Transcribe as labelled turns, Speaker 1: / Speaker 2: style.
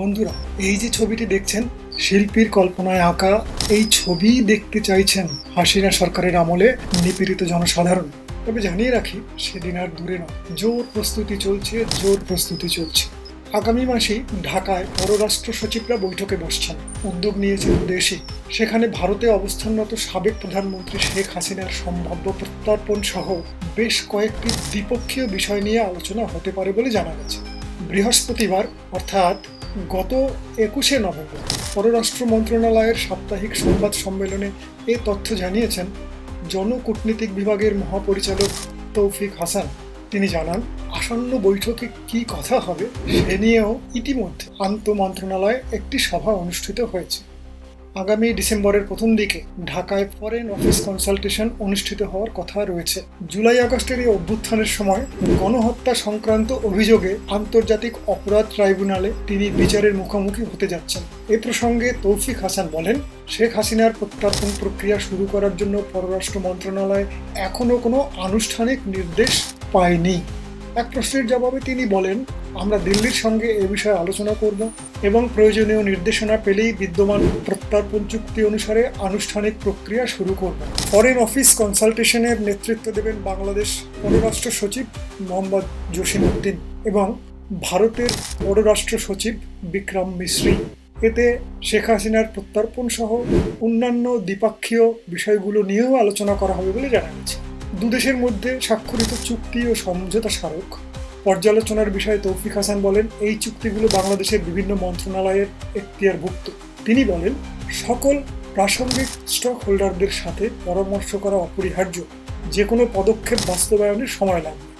Speaker 1: বন্ধুরা, এই যে ছবিটি দেখছেন, শিল্পীর কল্পনায় আঁকা এই ছবি দেখতে চাইছেন হাসিনা সরকারের আমলে নিপীড়িত জনসাধারণ। তবে জানিয়ে রাখি, সেদিন আর দূরে নয়, জোর প্রস্তুতি চলছে, জোর প্রস্তুতি চলছে। আগামী মাসেই ঢাকায় পররাষ্ট্র সচিবরা বৈঠকে বসছেন। উদ্যোগ নিয়েছে দেশে। সেখানে ভারতে অবস্থানরত সাবেক প্রধানমন্ত্রী শেখ হাসিনার সম্ভাব্য প্রত্যর্পণ সহ বেশ কয়েকটি দ্বিপক্ষীয় বিষয় নিয়ে আলোচনা হতে পারে বলে জানা গেছে। বৃহস্পতিবার, অর্থাৎ গত একুশে নভেম্বর পররাষ্ট্র মন্ত্রণালয়ের সাপ্তাহিক সংবাদ সম্মেলনে এ তথ্য জানিয়েছেন জনকূটনীতিক বিভাগের মহাপরিচালক তৌফিক হাসান। তিনি জানান, আসন্ন বৈঠকে কি কথা হবে সে নিয়েও ইতিমধ্যে আন্ত মন্ত্রণালয়ে একটি সভা অনুষ্ঠিত হয়েছে। আগামী ডিসেম্বরের প্রথম দিকে ঢাকায় ফরেন অফিস কনসালটেশন অনুষ্ঠিত হওয়ার কথা রয়েছে। জুলাই আগস্টের এই অভ্যুত্থানের সময় গণহত্যা সংক্রান্ত অভিযোগে আন্তর্জাতিক অপরাধ ট্রাইব্যুনালে তিনি বিচারের মুখোমুখি হতে যাচ্ছেন। এ প্রসঙ্গে তৌফিক হাসান বলেন, শেখ হাসিনার প্রত্যার্পণ প্রক্রিয়া শুরু করার জন্য পররাষ্ট্র মন্ত্রণালয় এখনও কোনো আনুষ্ঠানিক নির্দেশ পায়নি। এক প্রশ্নের জবাবে তিনি বলেন আমরা দিল্লির সঙ্গে এ বিষয়ে আলোচনা করব এবং প্রয়োজনীয় নির্দেশনা পেলেই বিদ্যমান প্রত্যর্পণ চুক্তি অনুসারে আনুষ্ঠানিক প্রক্রিয়া শুরু করব। ফরেন অফিস কনসালটেশনের নেতৃত্ব দেবেন বাংলাদেশ পররাষ্ট্র সচিব মোহাম্মদ জসিম উদ্দিন এবং ভারতের পররাষ্ট্র সচিব বিক্রম মিশ্রি। এতে শেখ হাসিনার প্রত্যর্পণ সহ অন্যান্য দ্বিপাক্ষীয় বিষয়গুলো নিয়েও আলোচনা করা হবে বলে জানা গেছে। দুদেশের মধ্যে স্বাক্ষরিত চুক্তি ও সমঝোতা স্মারক পর্যালোচনার বিষয়ে তৌফিক হাসান বলেন, এই চুক্তিগুলো বাংলাদেশের বিভিন্ন মন্ত্রণালয়ের এখতিয়ারভুক্ত। তিনি বলেন, সকল প্রাসঙ্গিক স্টক হোল্ডারদের সাথে পরামর্শ করা অপরিহার্য। যে কোনো পদক্ষেপ বাস্তবায়নের সময় লাগবে।